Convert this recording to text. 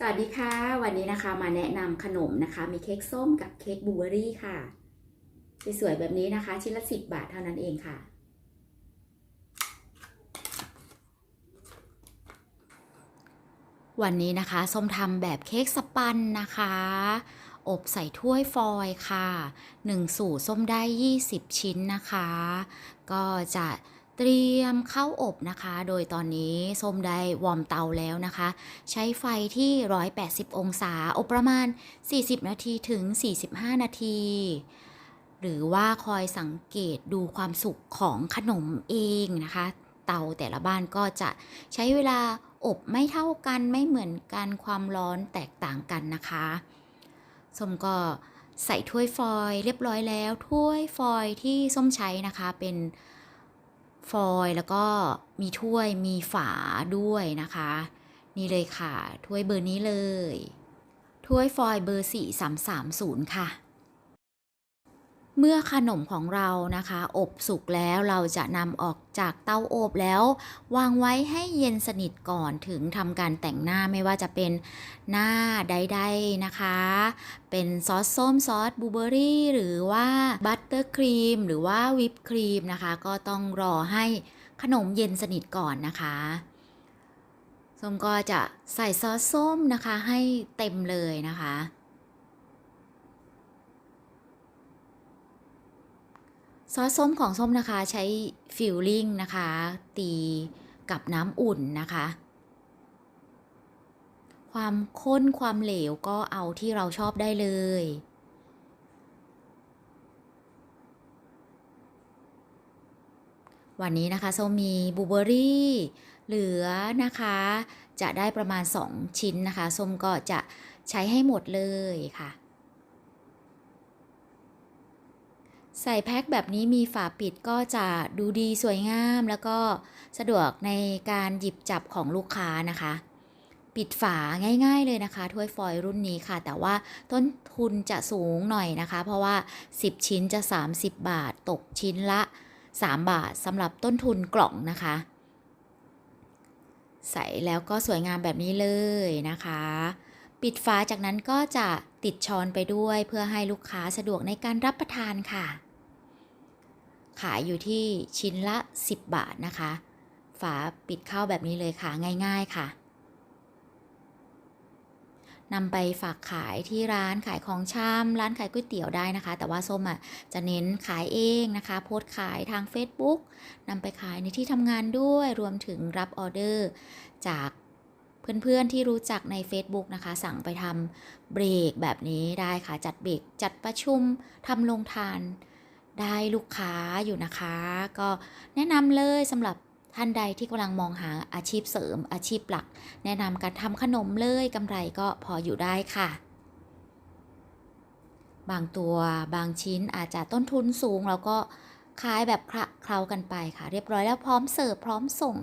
สวัสดีค่ะ วันนี้นะคะมาแนะนำขนมนะคะ มีเค้กส้มกับเค้กบลูเบอรี่ค่ะ สวยๆแบบนี้นะคะ ชิ้นละสิบบาทเท่านั้นเองค่ะ วันนี้นะคะ ส้มทำแบบเค้กสปันนะคะ อบใส่ถ้วยฟอยล์ค่ะ 1 สูตรส้มได้ 20 ชิ้นนะคะ ก็จะ เตรียมเข้าอบนะคะ โดยตอนนี้ส้มได้วอร์มเตาแล้วนะคะ ใช้ไฟที่ 180 องศา อบประมาณ 40 นาทีถึง 45 นาที หรือว่าคอยสังเกตดูความสุกของขนมเองนะคะ เตาแต่ละบ้านก็จะใช้เวลาอบไม่เท่ากันไม่เหมือนกันความร้อนแตกต่างกันนะคะส้มก็ใส่ถ้วยฟอยล์เรียบร้อยแล้ว ถ้วยฟอยล์ที่ส้มใช้นะคะเป็น ฟอยล์แล้วก็มีถ้วยมีฝาด้วยนะคะ นี่เลยค่ะ ถ้วยเบอร์นี้เลย ถ้วยฟอยล์เบอร์ 4330 ค่ะ เมื่อขนมของเรานะคะ อบสุกแล้วเราจะนำออกจากเตาอบแล้ว วางไว้ให้เย็นสนิทก่อนถึงทำการแต่งหน้าไม่ว่าจะเป็นหน้าใดๆนะคะ เป็นซอสส้มซอสบลูเบอรี่หรือว่าบัตเตอร์ครีมหรือว่าวิปครีมนะคะ ก็ต้องรอให้ขนมเย็นสนิทก่อนนะคะส้มก็จะใส่ซอสส้มนะคะให้เต็มเลยนะคะ ซอสส้มของส้มนะคะใช้ฟิลลิ่งนะคะ ตีกับน้ำอุ่นนะคะ ความข้นความเหลวก็เอาที่เราชอบได้เลย วันนี้นะคะส้มมีบลูเบอรี่เหลือนะคะ จะได้ประมาณ 2 ชิ้นนะคะ ส้มก็จะใช้ให้หมดเลยค่ะ ใส่แพ็คแบบนี้มีฝาปิดก็จะดูดีสวยงามแล้วก็สะดวกในการหยิบจับของลูกค้านะคะ ปิดฝาง่ายๆเลยนะคะ ถ้วยฟอยล์รุ่นนี้ค่ะ แต่ว่าต้นทุนจะสูงหน่อยนะคะ เพราะว่า 10 ชิ้นจะ 30 บาท ตกชิ้นละ 3 บาทสำหรับต้นทุนกล่องนะคะ ใส่แล้วก็สวยงามแบบนี้เลยนะคะ ปิดฝาจากนั้นก็จะติดช้อนไปด้วยเพื่อให้ลูกค้าสะดวกในการรับประทานค่ะ ขายอยู่ที่ชิ้นละ 10 บาทนะคะ ฝาปิดเข้าแบบนี้เลยค่ะง่าย ๆค่ะนำไปฝากขายที่ร้านขายของชำร้านขายก๋วยเตี๋ยวได้นะคะ แต่ว่าส้มอะจะเน้นขายเองนะคะ โพสต์ขายทาง Facebook นำไปขายในที่ทำงานด้วยรวมถึงรับออเดอร์จาก เพื่อนๆที่รู้จักใน Facebook นะคะ สั่งไปทำเบรกแบบนี้ได้ค่ะ จัดเบรกจัดประชุมทำลงทานได้ลูกค้าอยู่นะคะ ก็แนะนำเลยสำหรับท่านใดที่กำลังมองหาอาชีพเสริมอาชีพหลัก แนะนำการทำขนมเลยกำไรก็พออยู่ได้ค่ะ บางตัวบางชิ้นอาจจะต้นทุนสูงแล้วก็ขายแบบคละเคล้ากันไปค่ะ เรียบร้อยแล้วพร้อมเสิร์ฟพร้อมส่ง